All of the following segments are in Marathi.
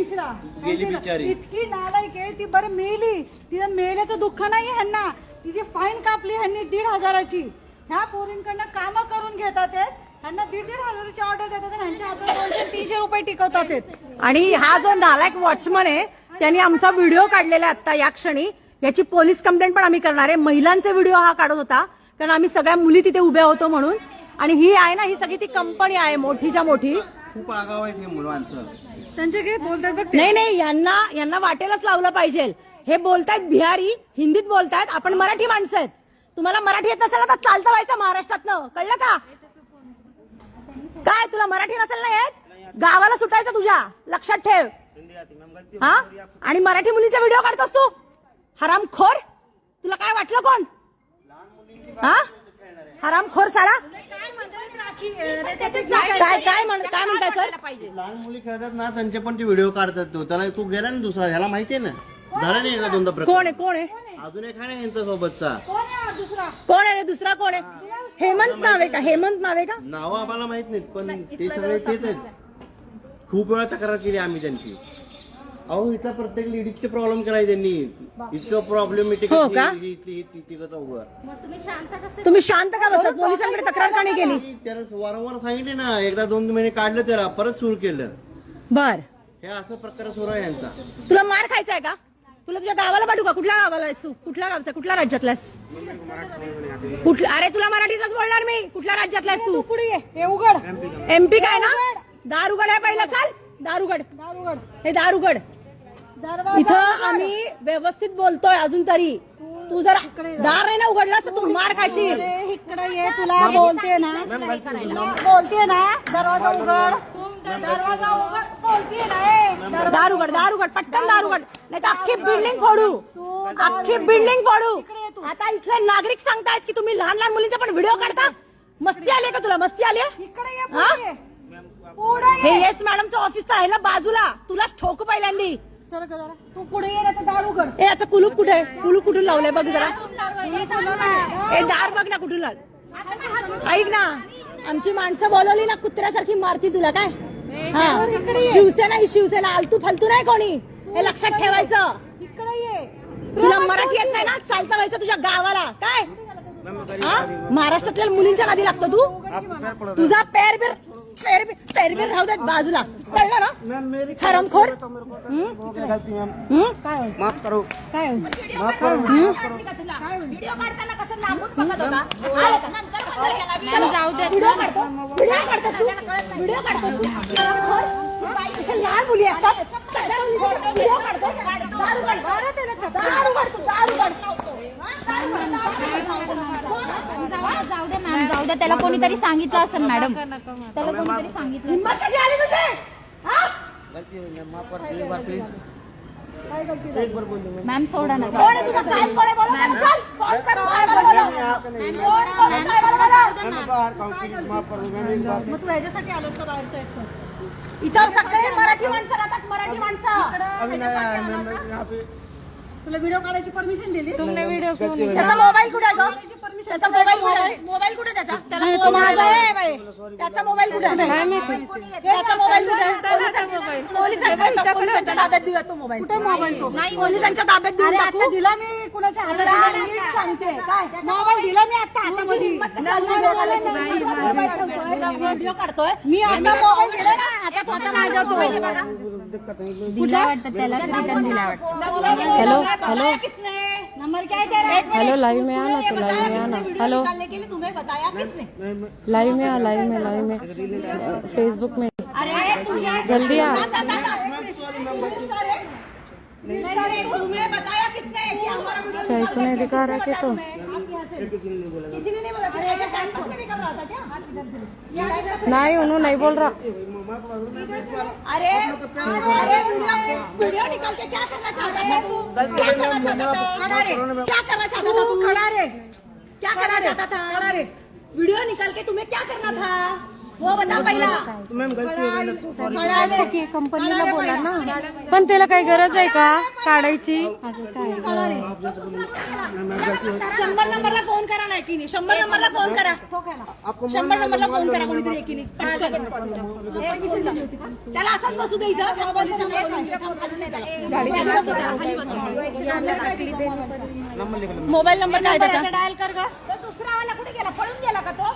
मिश्रा गेली बिचारी. इतकी नालायक आहे ती बरं मेली. तिचं मेल्याचं दुःख नाही ह्यांना. तिची फाईन कापली ह्यांनी दीड हजाराची. ह्या पोरींकडनं कामं करून घेतात ते ह्यांना दीड दीड हजाराची ऑर्डर देतात आणि ह्यांच्या हातात दोनशे तीनशे रुपये टिकवतात. आणि हा जो नालायक वॉचमन आहे त्यांनी आमचा व्हिडिओ काढलेला आहे आता या क्षणी. याची पोलीस कंप्लेंट पण आम्ही करणार आहे. महिलांचे व्हिडिओ हा काढत होता कारण आम्ही सगळ्या मुली तिथे उभ्या होतो म्हणून. आणि ही आहे ना ही सगळी ती कंपनी आहे मोठीच्या मोठी. खूप आगाव हे माणसं त्यांचे काही बोलतात बघ नाही नाही यांना यांना वाटेलाच लावलं पाहिजे. हे बोलतायत बिहारी हिंदीत बोलतायत आपण मराठी माणसं आहेत. तुम्हाला मराठी येत नसेल तर चालतं व्हायचं महाराष्ट्रातनं. कळलं का? काय तुला मराठी नसेल ना येत? गावाला सुटायचं तुझ्या. लक्षात ठेव. हा? आणि मराठी मुलीचा व्हिडिओ काढतोस तू? हरामखोर? तुला काय वाटलं कोण? हा? हरामखोर सारा काय काय म्हण काय म्हणताय सर? लहान मुली खेळतात ना त्यांचे पण ते व्हिडिओ काढतात तो. त्याला तू गेला ना दुसरा ह्याला माहितीये ना? झाला नाही एकदा दोनदा कोण प्रकार आहे कोण आहे? अजून एक आहे ना यांच्या सोबतचा कोण आहे हा दुसरा? कोण आहे रे दुसरा कोण आहे? हेमंत नाव का? हेमंत नाव का? नावं आम्हाला माहीत नाहीत पण ते सगळे तेच आहेत. खूप वेळा तक्रार केली आम्ही त्यांची. अहो इथला प्रत्येक लेडीजचे प्रॉब्लेम करायचे त्यांनी. इतकं प्रॉब्लेमॅटिक हो का? तुम्ही शांत का बसत? पोलिसांकडे तक्रार का नाही केली? त्याला वारंवार सांगितले ना एकदा दोन महिने काढलं त्याला परत सुरू केलं. बर. हे असं प्रकार सुरू आहे यांचा. तुला मार खायचा आहे का? तुला तुझ्या गावाला पाठवू का? कुठल्या गावाला आहेस तू? कुठल्या गावचा? कुठल्या राज्यातला आहेस कुठल्या अरे तुला मराठीच बोलणार मी. कुठल्या राज्यातला आहेस तू पुढे ये? हे उघड. एमपी काय ना? दारुगड आहे पहिला. चाल. दारुगड. दारुगड. हे दारुगड. इथं आम्ही व्यवस्थित बोलतोय अजून तरी. तू जर दार नाही ना उघडला तर तू मार खाशील. इकडे ये तुला बोलते ना. बोलते ना दरवाजा उघड. दरवाजा उघड. बोलते ना. दार उघड दार उघड पटकन दार उघड. नाही तर अख्खी बिल्डिंग फोडू. अख्खी बिल्डिंग फोडू. आता इथले नागरिक सांगतायत की तुम्ही लहान लहान मुलींचा पण व्हिडिओ काढता? मस्ती आली का तुला? मस्ती आली आहे? इकडे ये हा? हे येस मॅडमचं ऑफिस आहे ना बाजूला. तुलाच ठोकू पहिल्यांदी. जरा. तू पुढे ये ना तर दार उघड. ए याचं कुलूप कुठे आहे? कुलूप कुठून लावलंय बघ जरा. ए दार बघ ना कुठून लाव. ऐक ना आमची माणसं बोलवली ना कुत्र्यासारखी मारती तुला काय? हा. शिवसेना ही शिवसेना आलतू फालतू नाही कोणी? हे लक्षात ठेवायचं. इकडे ये. तुला मराठी येत नाही ना? चालता व्हायचं तुझ्या गावाला. काय? हा? महाराष्ट्रातल्या मुलींच्या नादी लागतो तू? तुझा पेर बिर राहू देत बाजूला कळलं ना हं? हं? माफ करो काय हो? व्हिडिओ काढताना कसं लांबून बघत होता? आलं का? नंतर बघायला गेला. व्हिडिओ काढतो? व्हिडिओ काढतोस तू? व्हिडिओ काढतोस तू? खरमखोर? तू बाई, इथे लहान मुली असतात सगळ्या मुलींचे व्हिडिओ काढतोस? दारू काढ. दारू काढ तू, दारू काढ. जाऊ दे त्याला कोणीतरी सांगितलं असेल मॅडम. त्याला कोणीतरी सांगितलं हा? मॅम सोडा ना. मग तू ह्याच्यासाठी आलोस का बाहेरचा एकटा? इथं सगळे मराठी माणसं राहतात मराठी माणसं. तुला व्हिडिओ काढायची परमिशन दिली व्हिडिओ त्याचा मोबाईल कुठे आहे गं? त्याचा मोबाईल कुठे आहे? मोबाईल कुठे त्याचा? तो माझा आहे बाई. त्याचा मोबाईल कुठे आहे? त्याचा मोबाईल कुठे आहे? पोलिसांनी पोलिसांच्या ताब्यात दिला तो मोबाईल. कुठे मोबाईल पोलिसांच्या ताब्यात टाकू. आता दिला मी कुणाच्या हातात नीट सांगते. काय? मोबाईल दिला मी आता हातामध्ये. व्हिडिओ काढतोय मी आता मोबाईल दिला ना आता तो आता माझ्या तो दिला वाटतं त्याला रिटर्न दिला वाटतं. Hello hello. नंबर क्या है तेरा हेलो लाइव में आना तो लाइव में आना। हेलो निकालने के लिए? तुम्हें बताया किसने? लाइव में आ लाइव में लाइव में। फेसबुक में। अरे जल्दी आ। नहीं दिखा रहा कि तो? किसी ने नहीं बोला फिर ऐसा टाइम पास नहीं कर रहा था क्या? ये time pass- नहीं उन्होंने नहीं बोल रहा। अरे अरे वीडियो वीडियो निकाल के क्या करना चाहता है तू? क्या करना चाहता था? खड़ा रे क्या करना चाहता था तू खड़ा रे क्या करना चाहता था? खड़ा रे वीडियो निकाल के तुम्हें क्या करना था? वो बता पहिला. खड़ा रे कंपनीला बोला ना. पण त्याला काही गरज आहे का? काढायची? शंभर नंबरला फोन करा ना एकीने. शंभर नंबरला फोन करा. शंभर नंबरला फोन करा. कोणीतरी एकीने. त्याला असंच बसू दे इथं. मोबाईल नंबर काय त्याचा? डायल कर ग. तो दुसरा वाला कुठे गेला? पळून गेला का तो?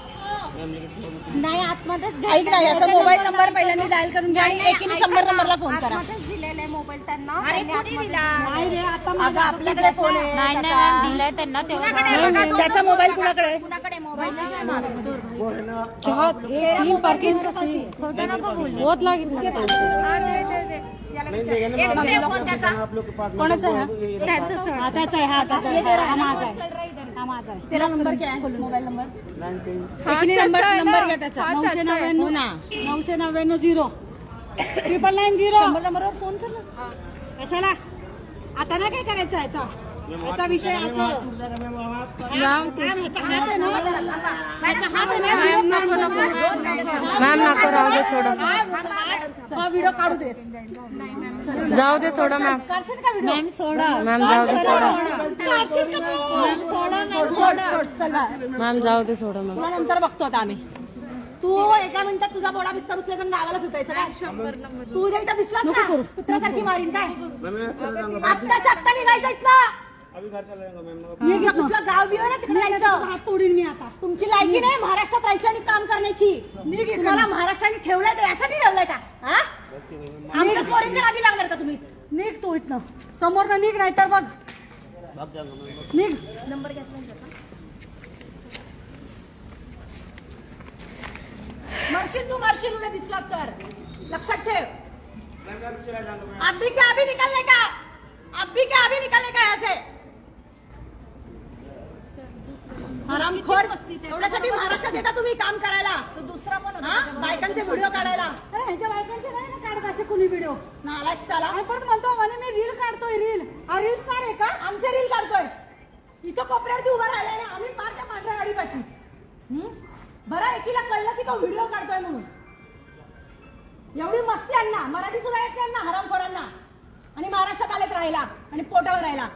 नाही आतमध्येच ऐक ना याचा मोबाईल नंबर पहिल्यांदा डायल करून घ्या. आणि एकीने शंभर नंबरला फोन करा. आतमध्येच दिलेला आहे मोबाईल त्यांना अरे त्यांनी कुणी आतमध्ये- दिला? नाही रे आता अगं आपल्याकडे फोन आहे? नाही नाही मॅम दिलाय त्यांना तेव्हा त्याचा मोबाईल कुणाकडे आहे? कुणाकडे मोबाईल नाही मॅम तीन पार्किंग खोटं नको बोलू. बहुत कोणाचं आहे? हा? हा त्याचा आहे हा त्याचा आहे. हा माझा आहे. हा माझा आहे. तेरा नंबर क्या है मोबाईल नंबर एकीने नंबर नंबर घ्या त्याचा. नऊशे नव्याण्णव ना. नऊशे नव्याण्णव झिरो. Triple nine zero. नंबरवर फोन कर ना. कशाला? आता नाही काय करायचं याचा? याचा विषय असं. हा, ना? ना? मॅम नको राहू दे सोडा हा व्हिडिओ काढू दे. जाऊ दे सोडा मॅम करशील का व्हिडिओ मॅम सोडा. मॅम जाऊ दे सोडा. काढशील का तू? मॅम सोडा मॅम सोडा चल. बाय. मॅम जाऊ दे सोडा मॅम नंतर बघतो आता आम्ही. तू एका मिनिटात तुझा बोडा बिस्तर उचलायचा आणि गावाला सुटायचं काय तू जर इथं दिसलास ना कुत्र्यासारखी मारीन काय? आत्ताच्या आत्ता निघायचं इथलं मी घेतो तुझं गाव बिव ना तिकडे जायचं. हात तोडीन मी आता. तुमची लायकी नाही महाराष्ट्रात राहायची आणि काम करण्याची. तुम्हाला महाराष्ट्राने ठेवलंय तर यासाठी ठेवलंय का? आमच्या पोरींच्या नादी लागणार का तुम्ही? निघ तू इथनं. समोर निघ नाही तर बघ निघ. नंबर घेतला मरशील तू मरशील उद्या दिसलास तर. लक्षात ठेव. अभी क्या अभी निकलने का? अभी क्या अभी निकलने का यहाँ से? हरामखोर. एवढ्यासाठी महाराष्ट्रात येता तुम्ही काम करायला तो दुसरा पण बायकांचे व्हिडिओ काढायला अरे ह्यांच्या बायकांचे नाही ना काढत असे कुणी व्हिडिओ नालायक साला. आणि परत म्हणतो म्हणे मी रील काढतोय रील हा रील स्टार आहे का? आमचे रील काढतोय. इथं कोपऱ्यावरती उभा राहिला आणि आम्ही पार त्या पांढऱ्या गाडीपाशी. हं? बरं एकीला कळलं की तो व्हिडिओ काढतोय म्हणून. एवढी मस्ती यांना मराठी सुद्धा येत यांना हरामखोरांना आणि महाराष्ट्रात आलेच राहिला आणि पोटावर राहिला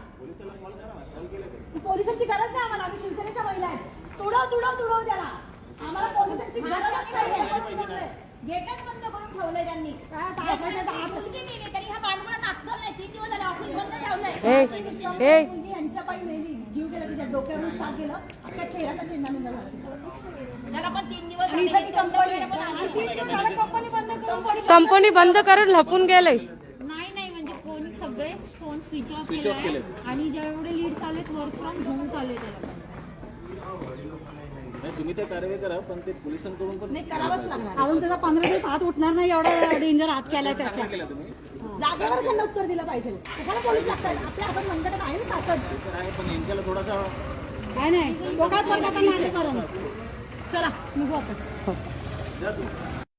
पोलिसांची गरज नाही आम्हाला. आम्ही शिवसेनेच्या महिला आहेत. तुडव तुडव तुडव त्याला. आम्हाला पोलिसांची गरजच नाही. गेटच बंद करून ठेवलंय त्यांनी काय पायाखाली हात उलटी नेली तरी ह्या बांडमुळा नाचलं नाही तीन दिवस झाले ऑफिस बंद ए, ठेवलंय ए. मुलगी यांच्या पायी मेली. जीव गेला तिच्या डोक्यावरून साथ गेलं. अख्ख्या चेहऱ्याचा चेंडा निघाला. त्याला पण तीन दिवस आणि इथं ती कंपनी कंपनी बंद करून पोलीस कंपनी बंद करून लपून गेले नाही नाही म्हणजे कोणी सगळे फोन स्विच ऑफ केले आणि जेवढे लीड चालू आहेत वर्क फ्रॉम होम चालू आहे त्याला. तुम्ही ते कारवाई करा पण ते पोलिसांकडून पण नाही करावंच लागणार. अजून त्याचा पंधरा दिवस हात उठणार नाही एवढा डेंजर हात केलाय त्याचा केला तुम्ही? जागेवर त्यांना उत्तर दिलं पाहिजे. कशाला पोलीस लागतात? आपल्या हातात मनगटात आहे ना ताकद. तर आहे पण यांच्याला थोडासा काय नाही. करून चला निघू आपण.